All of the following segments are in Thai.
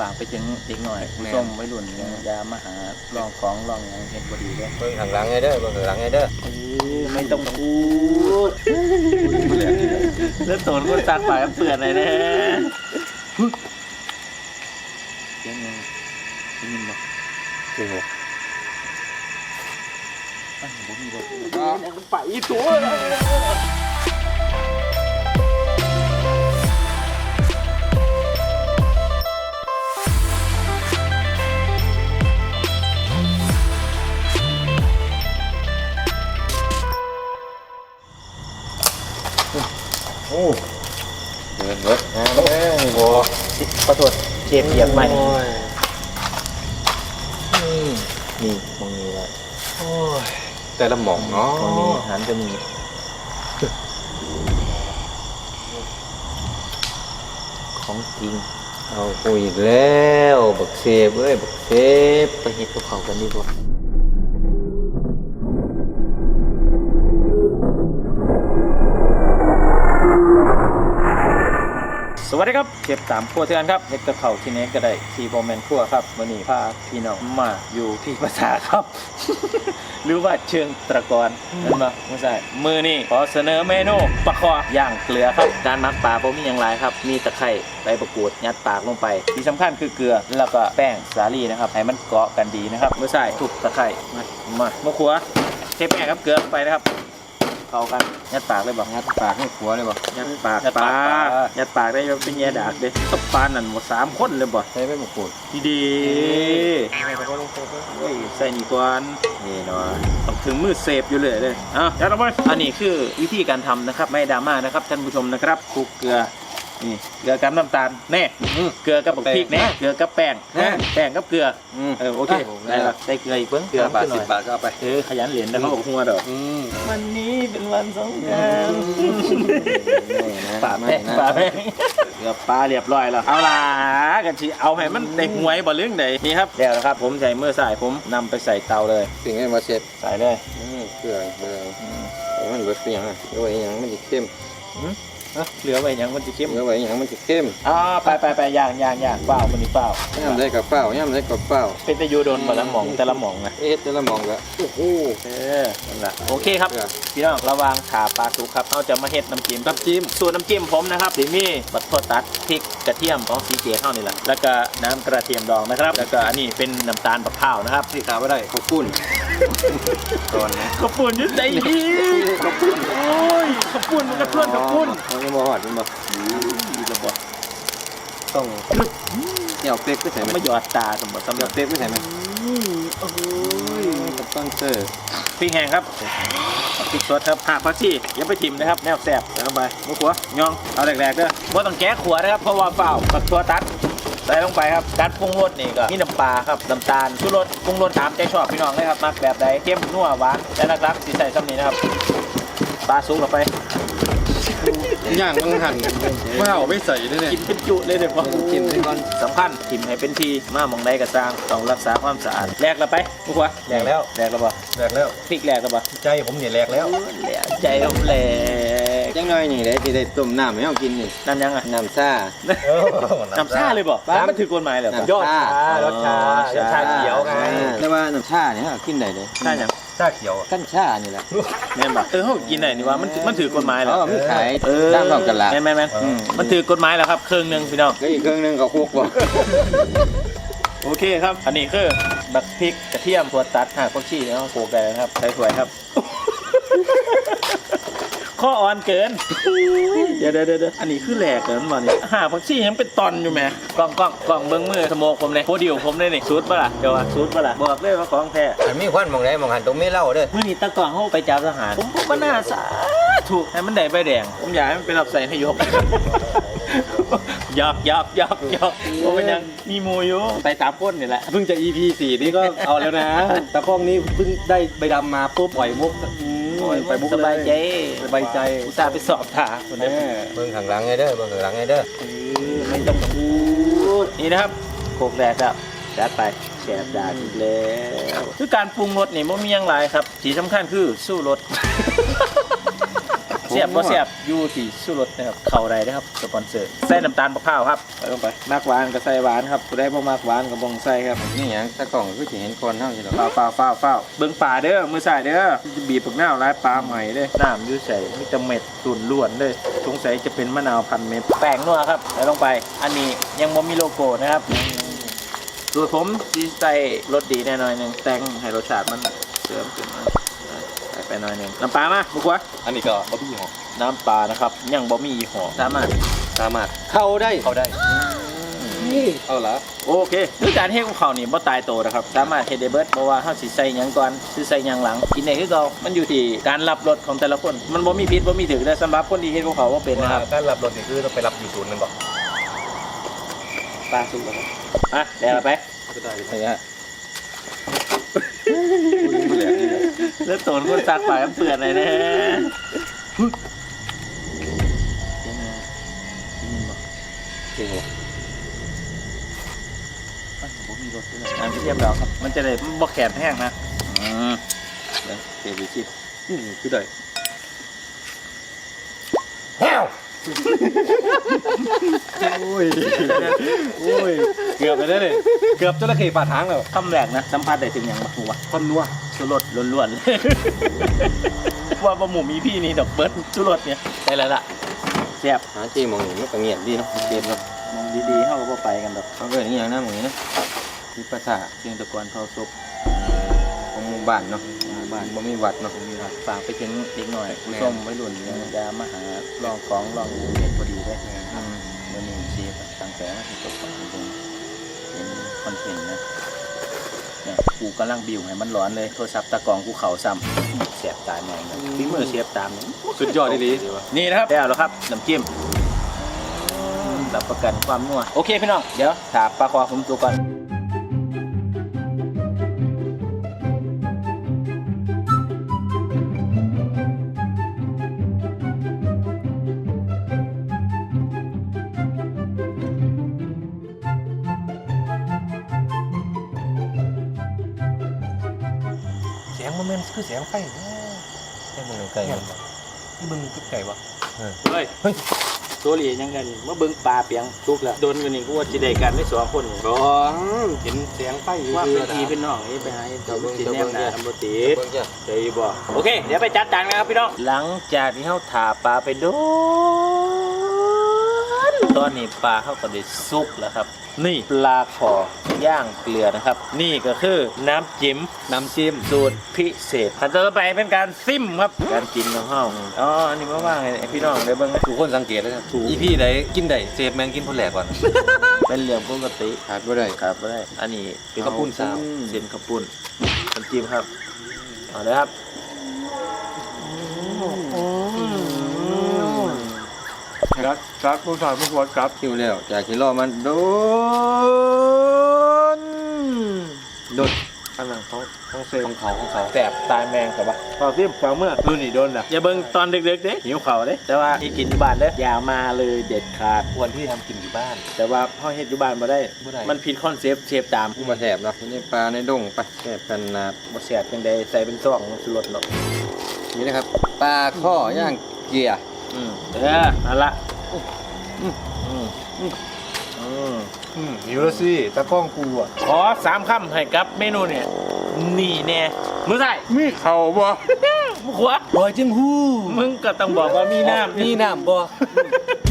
ฝากไปถึงเด็กหน่อยผู้ชมวัยรุ่นเนี่ยอย่ามาหาลองของลองอย่างเห็นบดีเลยเบิ่งข้างหลังไงเด้อเบิ่งข้างหลังไงเด้อเออไม่ต้องพูดแล้วโสนคนตักปากเปื่อนเลยนะเสียงยังได้ยินบ่จริงเหรออะบ่มีบ่ไปตัว โอ้เดินเบิดหางแม่งบ่ขอโทษเชฟเหยียบใหม่โอ้ยนี่มองนี้ไว้โอ้ยแต่ละหม่องเนาะมองนี้หันจะมีของจริงเอาคุยอีกแล้ว บักเซฟเอ้ย บักเซฟไปเฮ็ดกับเขากันดีกว่า สวัสดีครับเก็บสามครัวเทือนครับเฮ็ดกับเขาที่นี้ก็ได้ทีโบแมนครัวครับวันนี้พาพี่น้องมาอยู่ที่ภาษาครับ หรือว่าเชิงตะกอนนั่นมาไม่ใช่มือนี่ขอเสนอเมนูปลาคอย่างเกลือครับ การมักปลาผมมีอย่างไรครับ มีตะไคร้ใบประกูดยัดปากลงไป ที่สำคัญคือเกลือแล้วก็แป้งสาลีนะครับให้มันเกาะกันดีนะครับไม่ใช่ทุบตะไคร้มามามะขัวเทแป้งครับเกลือไปนะครับ เข้ากันยัดปากเลยบอกงัดปากให้ขัวเลยบ่ยัดปากปลายัดปากได้ยังเป็นแย่ดากเลยตบปลานั่นหมดสามคนเลยบ่ใช้ไปหมกปูดดีดีเฮ้ยใส่นี่ก่อนนี่เนาะต้องถึงมือเสพอยู่เลยเลยอะยัดลงไปอันนี้คือวิธีการทำนะครับไม่ดราม่านะครับท่านผู้ชมนะครับคลุกเกลือ นี่เกลือกับน้ำตาลแน่เกลือกับบักพริกแน่เกลือกับแป้งแน่ แป้งกับเกลืออืมเออโอเคได้ละได้เกลืออีกเพิ่งเกลือบาทขึ้นหสิน่บบาทก็เอาไป เออขยันเหรียญนะเขาบอกหัวดอกอืมวันนี้เป็นวันสงกรานต์นี่นะป่าไม่แป้งนะป่าแป้งเกือบปลาเรียบร้อยแล้วเอาล่ะกันทีเอาให้มันได้หวยบ่เรื่องใดนี่ครับเดี๋ยวนะครับ ผมใส่มือใส่ผมนำไปใส่เตาเลย สิ่งให้มาเสร็จใส่เลย อืมเกลือเกลือเอามันเบิดเปียงอะด้วยอหยังมันจะเข้ม เอ้าเหลือไว้ยังมันจะเข้มเนื้อไว้อหยังมันจะเข้มอ่าไปไปไปย่างย่างย่างเปล่ามันนี่เปล่าย่ำได้กับเป้าย่ำได้กับเป้าเป็นตะยูโดนมาละหมองแต่ละหมองนะเอ๊ะแต่ละหมองก็โอ้โหเออนั่นแหละโอเคครับเกลือพี่น้องระวังขาปลาสุกครับเราจะมาเฮ็ดน้ำจิ้มน้ำจิ้มส่วนน้ำจิ้มผมนะครับสีมีบัตรโทตัดพริกกระเทียมของสีเจเท่านี่แหละแล้วก็น้ำกระเทียมดองนะครับ แล้วก็อันนี้เป็นน้ำตาลมะพร้าวนะครับที่ขาไม่ได้ข้าวปุ้น ตอนนี้ขอบปุ่นยุ่ใจดีขอบปุ่นโอ้ยขอบปุ่นมันกระเพื่อนขอบปุ่นมันยังบ่หอดมันบ่ดีระบบต้องเดี่ยวเป๊กไปใส่ไหมไม่หยอดตาสมบัติสำหเดี่รัยวบเป๊กไปใส่ไหมโอ้ยกับต้นเตอร์พริกแห้งครับพริกสดครับผักผักชีอย่าไปทิมนะครับแนวแสบใส่ลงไปมุกหัวย่องเอาแรกๆเด้อบ่ต้องแก้ขัวนะครับเพราะว่าเปล่าปักตัวตัด ใส่ลงไปครับการปรุงรสนี่ก็มีน้ำปลาครับน้ำตาลชูรสปรุงรสตามใจชอบพี่น้องเลยครับมักแบบใดเข้มนัวหวานแต่หลักๆสิใส่ซ้ำนี้นะครับปลาสุกลงไปย่างต้องหั่นว่าเอาไม่ใส่ด้วยเนี่ยกินเป็นจุเลยเดี๋ยวพอกินไปก่อนสำคัญทิมให้เป็นทีมามองใดกระซังต้องรักษาความสะอาดแลกแล้วไปพวกวะแลกแล้วแลกแล้วบ่แรกแล้วพริกแลกแล้วบ่ใจผมเนี่ยแรกแล้วแลกใจผมแลก ยังน้อยนี่เลยที่ได้ต้มน้ำให้เรากินนี่นั่นยังอะน้ำซ่าน้ำชาเลยบ่ป้ามันถือกฎหมายเหรอน้ำชารสชาอ๋อชาเขียวไงแต่ว่าน้ำชาเนี่ยเรากินได้เลยชาหยังชาเขียวกั้นชานี่แหละแม่นบ่เออเฮากินได้นี่ว่ามันมันถือกฎหมายเหรอเขามีขายเออตามท้องตลาดแม่นแม่นแม่นอืมมันถือกฎหมายแล้วครับครึ่งหนึงพี่น้องแล้วอีกเครื่องหนึงเขาคุกบ่โอเคครับ อันนี้คือบักพริกกระเทียมถั่วตัดหักผักชีแล้วก็โขลกได้เลยครับใส่ถ้วยครับ ข้ออ่อนเกินเดี๋ยวเดี๋ยวเดี๋ยวอันนี้คือแหลกเกินมานี่หาผักชียังเป็นตอนอยู่แหมกล้องกล้องกล้องเบิ้งมือสโมกผมเลยโพดิวผมเลยนี่ซูดปะล่ะเดี๋ยวว่าซูดปะล่ะบอกเลยว่าของแท้แต่มีควันมองไหนมองหันตรงไม่เล่าเด้อเมื่อนี้ตะกล้องเขาไปจับทหาร ผมผมว่าน่าสาถูกให้มันได้ใบแดง ผมอยากให้มันเป็นรับใส่นายกหยอกหยอกหยอกหยอกผมเป็นยังมีหมูอยู่ไปตามก้นนี่แหละเพิ่งจะ EP 4นี่ก็เอาแล้วนะแต่ข้องนี้เพิ่งได้ใบดำมาปุ๊บปล่อยมุกปล่อย ไปมุกสเลยบายใจสบายใจอุตส่าห์ไปสอบถามคนแม่นี้เบิ่งข้างหลังไงเด้อเบิ่งข้างหลังไงเด้อไม่ต้องพูดนี่นะครับโคกแดดครับจัดไปแฉบดาดอีกแล้วคือการปรุงรสนี่มันมีอย่างไรครับสีสำคัญคือสู้รสผ เสียบบ่เสียบอยู่ที่สุรสนะครับเข้าได้นะครับสปอนเซอร์ใส่น้ำตาลมะพร้าวครับใส่ลงไปมากหวานก็ใส่หวานครับผู้ใดบ่มากหวานก็บ่ต้องใส่ครับนี่หยังตะกล่องคือสิเห็นคนเฮาใช่หรอเฝ้าเฝ้าเฝ้าเฝ้าเบิ่งปลาเด้อมือใส่เด้อจะบีบปักหน้าวร้ายปลาใหม่เด้อน้ำอยู่ใส่มีแต่เม็ดตุ่นล้วนเลยสงสัยจะเป็นมะนาวพันเม็ดแป้งนัวครับใส่ลงไป อันนี้ยังบ่มีโลโก้นะครับสูตรผมดีใส่รสดีแน่นอนหนึงแต่งให้รสชาติมันเสริมขึ้นมาใส่ ไปหน่อยหนึงน้ำปลามาบุกวะอันนี้ก็บะหมี่หอมน้ำปลานะครับยังบ่มียี่ห้อสามารถสามารถเข้าได้เข้าได้เอาละโอเคคือการเฮ็ดของเขาวนี่บ่ตายโตนะครับ สามารถเฮ็ดได้เบิดบ่ว่าเฮาสิใส่หยังก่อนสิใส่หยังหลังกินได้คือเก่ามันอยู่ที่การรับรสของแต่ละคน มันบ่มีผิดบ่มีถูกแต่สำหรับคนที่เฮ็ดของเขาบ่เป็นนะครับการรับรถนี่คือต้องไปรับอยู่ศูนย์นั่นบอกปลาสุกแล้วครับอะแล้วไปก็ได้ไปฮะ แล้วโตนคนซักปลาเปื่อนเลยนะฮึเก่งว่ะอะผมมีรถด้วยนะอะเทียบแล้วครับ มันจะได้บ่แข็งแห้งนะอืมเดี๋ยวเทวิชิตอืมคือได้ โอ้ยโอ้ยเกือบไปได้เลยเกือบจระเข้ปาดทางแล้วคำแรกนะสัมผัสได้ถึงอย่างบักหัวคนนัวสุรสล้วนๆเลยว่าบะหมูมีพี่นี่ดอกเบิร์ดสุรสเนี่ยได้แล้วล่ะแซ่บหาจี้มองนี่มันก็เงียบดีเนาะเกมเนาะมองดีๆเข้าก็บ่ไปกันดอกเขาเอิ้นอีหยังนะหมองนี้นะคือภาษาเพียงแตะกอนเผาศพของหมู่บ้านเนาะหมู่บ้านบ่มีวัดเนาะมี ครับฝากไปถึงเด็กหน่อยแม่ส้มไว้รุ่นเนี่ยยามาหาลองของลองเรียนพอดีได้อืมเมื่อนี้ซีตั้งแต่ว่าที่ตกปลาจริงๆเป็นคอนเทนต์นะเนี่ยกูกำลังบิวให้มันร้อนเลยโทรศัพท์ตะกองกูเข่าซ้ำเสียบตายหน่อยนะฝีมือเสียบตามนี่สุดยอดดีนี่นะครับได้แล้วครับน้ำจิ้มรับประกันความนัวโอเคพี่น้องเดี๋ยวถามปลาคอผมตัวก่อน สียงมันเป็นคือเสียงไฟแค่มึงไก่ที่มึงไก่วะเฮ้ยเฮ้ยโซลียังไงนี่มาเบิ่งปลาเปียงทุกแล้วโดนกันนี่กูว่าจะได้กันไม่สองคนนี่ร้อนเห็นเสียงไฟอยู่ว่าคือเป็นทีเป็นน้องนี่ไปหาเจ้าเบิ่งสิแนมหนาทำบ่ติดเบิ่งจ้ะเคยบ่โอเค เดี๋ยวไปจัดจานกันครับพี่น้อง หลังจากที่เฮาถาปลาไปโดนตอนนี้ปลาเขาก็ได้สุกแล้วครับ นี่ปลาคอ ย่างเกลือนะครับ นี่ก็คือน้ำจิ้มน้ำจิ้มสูตรพิเศษขั้นตอนต่อไปเป็นการซิมครับการกินของเฮาอ๋ออันนี้มาว่างไงพี่น้องได้เบิ่งนะทุกคนสังเกตเลยครับอีพี่ไหนกินได้เซฟแมงกินคนแรกก่อน เป็นเรื่องปกติขาดบ่ได้ ครับบ่ได้ อันนี้เป็นข้าวปุ้นซาว เส้นข้าวปุ้นน้ำจิ้มครับเอาเลยครับครับครับผู้ชายผู้ชายครับ คิวแล้วจากที่รอมันโดน โดนอันนั้นเขาเขาเซของเขาของเขาแสบตายแมงครับปะพอซิมฟังเมื่อดูนี่โดนนะอย่าเบิ่งตอนดึกๆเด้หิวเข่าวเด้แต่ว่าที่กินอยู่บ้านเด้อย่ามาเลยเด็ดขาดควรที่ทำกินอยู่บ้าน แต่ว่าพ่อเฮ็ดอยู่บ้านมาได้ บ่ได้ มันผิดคอนเซปต์เชฟตามผู้มาแสบเนาะนี่ปลาในดงไปแสบกันนาดบ่แซ่บจังได๋ใส่เป็นซองสุรสเนาะนี่นะครับปลาข้อย่างเกียร์อืมเออนั่นละอืมอืมอืมอืม อืมหิวแล้วสิตะกล้องกูอะขอสามคำให้กับเมนูเนี่ย นี่แน่มือใส่มีเข่าบ่มือ ขวาลอยจึงหู้มึงก็ต้องบอกว่ามีน้ำมีน้ำบ่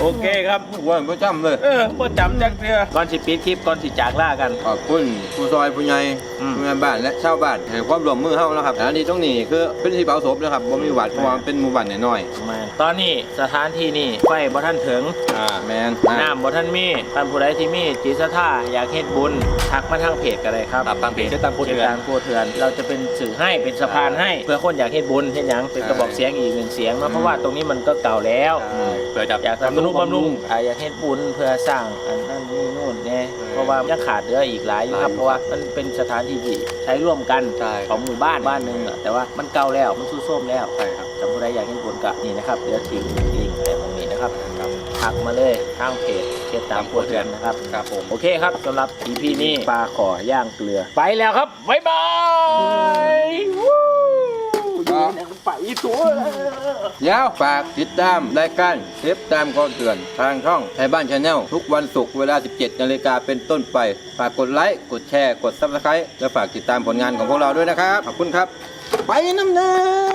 โอเคครับว่าประจำเลย เออพ่จำจักเทือก่อนสิปิดคลิปก่อนสิจากล่ากันขอบคุณผู้ซอยผู้ใหญ่อืมผู้ใหญ่บ้านและชาวบ้านให้ความร่วมมือเฮานะครับอันนี้ตรงนี้คือเป็นที่เผาศพนะครับบ่มีวัดเพราะว่ามันเป็นหมู่บ้านน้อยแม่นตอนนี้สถานที่นี่ไฟบ่ท่านถึงๆอ่าแมนน้ำบ่ท่านมีท่านผู้ใดที่มีจิตศรัทธาอยากเฮ็ดบุญทักมาทางเพจก็ได้ครับครับทางเพจเจ๊ตังโพธิ์เถื่อนจ๊ตังโพธิ์เถื่อนเราจะเป็นสื่อให้เป็นสะพานให้ เพื่อคนอยากเฮ็ดบุญเฮ็ดหยังเป็นกระบอกเสียงอีกหนึ่งเสียงเนาะเพราะว่าตรงนี้มันก็เก่าแล้วเพื่อจะอยากทำนุบำรุงอ่าอยากเฮ็ดบุญเพื่อสร้างอันนั้นนี่นู่นเนี่ยเพราะว่ายังขาดเหลืออีกหลายอยู่ครับเพราะว่ามันเป็นสถานที่ที่ใช้ร่วมกันใช่ของหมู่บ้านบ้านหนึงอะแต่ว่ามันเก่าแล้วมันซุดโทรมแล้วใช่ครับถ้าผู้ใดอยากเห็นผลก็นี่นะครับเดี๋ยวทิ้งลิงก์อะไรตรงนี้นะครับทักมาเลยทางเพจเช็ดตามครัวเรือนนะครับครับผมโอเคครับสำหรับ EP นี้ปลาขอย่างเกลือ ไปแล้วครับบ๊ายบาย วู้ครับไปติดตัวเดี๋ยวฝากติดตามรายการเทปตามก่อนเตือน ทางช่องไทยบ้านชาแนลทุกวันศุกร์เวลา 17นาฬิกาเป็นต้นไป ฝากกดไลค์ กดแชร์ กดซับสไครต์และฝากติดตามผลงานของพวกเราด้วยนะครับ ขอบคุณครับ ไปน้ำเนิน